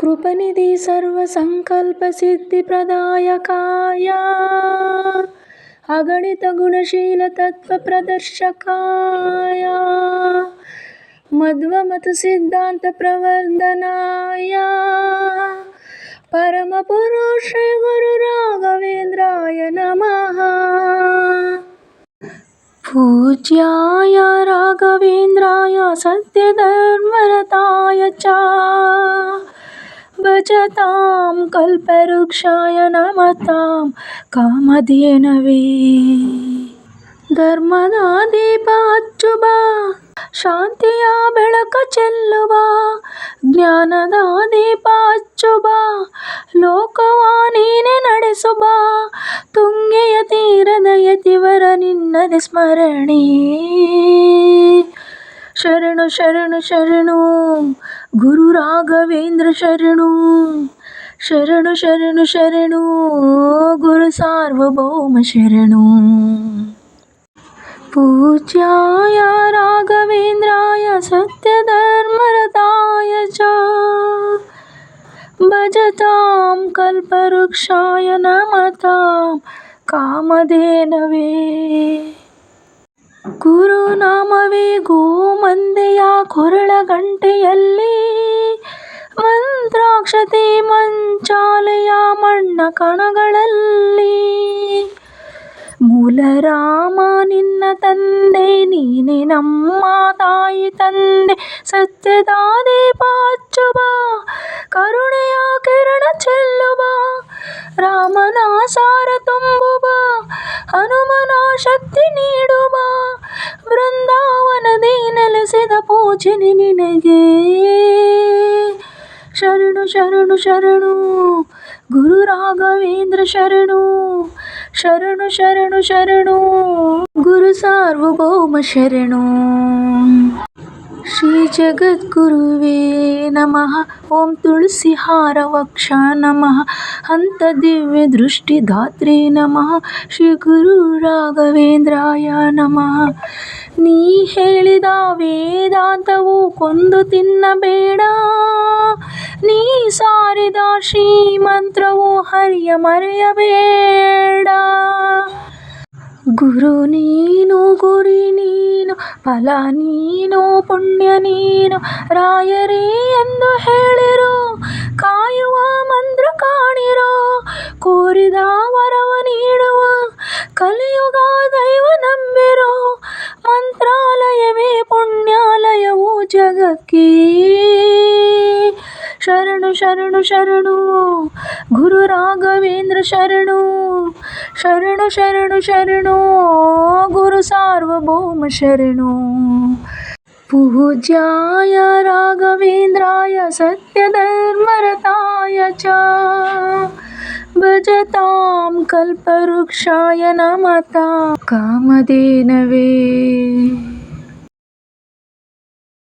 कृपनिधि सर्वसङ्कल्पसिद्धिप्रदायकाय अगणितगुणशीलतत्त्वप्रदर्शकाय मध्वमतसिद्धान्तप्रवर्धनाय परमपुरुष श्रीगुरुराघवेन्द्राय नमः। पूज्याय राघवेन्द्राय सत्यधर्मरताय च భజతాం కల్పవృక్షాయ నమతాం కామధేనవే ಧರ್ಮದ ದೀಪ ಹಚ್ಚುಬಾ ಶಾಂತಿಯ ಬೆಳಕ ಚೆಲ್ಲುವ ಜ್ಞಾನದ ದೀಪ ಹಚ್ಚುಬಾ ಲೋಕವ ನೀನೆ ನಡೆಸುಬಾ ತುಂಗೆಯ ತೀರದ ಯತಿವರ ನಿನ್ನದೆ ಸ್ಮರಣೆ ಶರಣು ಶರಣು ಶರಣು गुरुराघवेन्द्रशरणु। शरणशरणुशरणो गुरुसार्वभौमशरणु। पूज्याय राघवेन्द्राय सत्यधर्मरताय च। भजतां कल्पवृक्षाय नमतां कामधेनवे। गुरुनामवे गो ಗೋಮಂದೆಯ ಕೊರಳ ಗಂಟೆಯಲ್ಲಿ ಮಂತ್ರಾಕ್ಷತೆ ಮಂಚಾಲೆಯ ಮಣ್ಣ ಕಣಗಳಲ್ಲಿ. ಮೂಲರಾಮ, ನಿನ್ನ ತಂದೆ, ನೀನೆ ನಮ್ಮ ತಾಯಿ ತಂದೆ ಸತ್ಯದ ದೀಪ ಕರುಣೆಯ ಕಿರಣ ಚೆಲ್ಲುವ ರಾಮನ ಸಾರ ತುಂಬುವ ಹನುಮನ ಶಕ್ತಿ ನೀಡು ಪೂಜನೆ ನಿನಗೆ. ಶರಣು ಶರಣು ಶರಣು. ಗುರು ರಾಘವೇಂದ್ರ ಶರಣು. ಶರಣು ಶರಣು ಶರಣು. ಗುರು ಸಾರ್ವಭೌಮ ಶರಣು. ಶ್ರೀ ಜಗದ್ಗುರುವೇ ನಮಃ. ಓಂ ತುಳಸಿ ಹಾರ ವಕ್ಷ ನಮಃ. ಹಂತ ದಿವ್ಯ ದೃಷ್ಟಿ ಧಾತ್ರಿ ನಮಃ. ಶ್ರೀ ಗುರು ರಾಘವೇಂದ್ರಾಯ ನಮಃ. ನೀ ಹೇಳಿದ ವೇದಾಂತವು ಕೊಂದು ತಿನ್ನಬೇಡ. ನೀ ಸಾರಿದ ಶ್ರೀಮಂತ್ರವು ಹರಿಯ ಮರೆಯಬೇಡ. ಗುರು ನೀನು ಗುರಿ ಫಲ ನೀನು, ಪುಣ್ಯ ನೀನು, ರಾಯರೇ ಎಂದು ಹೇಳಿರು. ಕಾಯುವ ಮಂತ್ರ ಕಾಣಿರೋ. ಕೋರಿದ ವರವ ನೀಡುವ ಕಲಿಯುಗ ದೈವ ನಂಬಿರೋ. ಮಂತ್ರಾಲಯವೇ ಪುಣ್ಯಾಲಯವು ಜಗಕ್ಕೆ. ಶರಣು ಶರಣು ಶರಣು, ಗುರು ರಾಘವೇಂದ್ರ ಶರಣು. ಶರಣು ಶರಣು ಶರಣು सार्वभौम शरणो पूज्याय राघवेन्द्राय सत्यधर्मरताय च भजतां कल्पवृक्षाय नमता कामधेनवे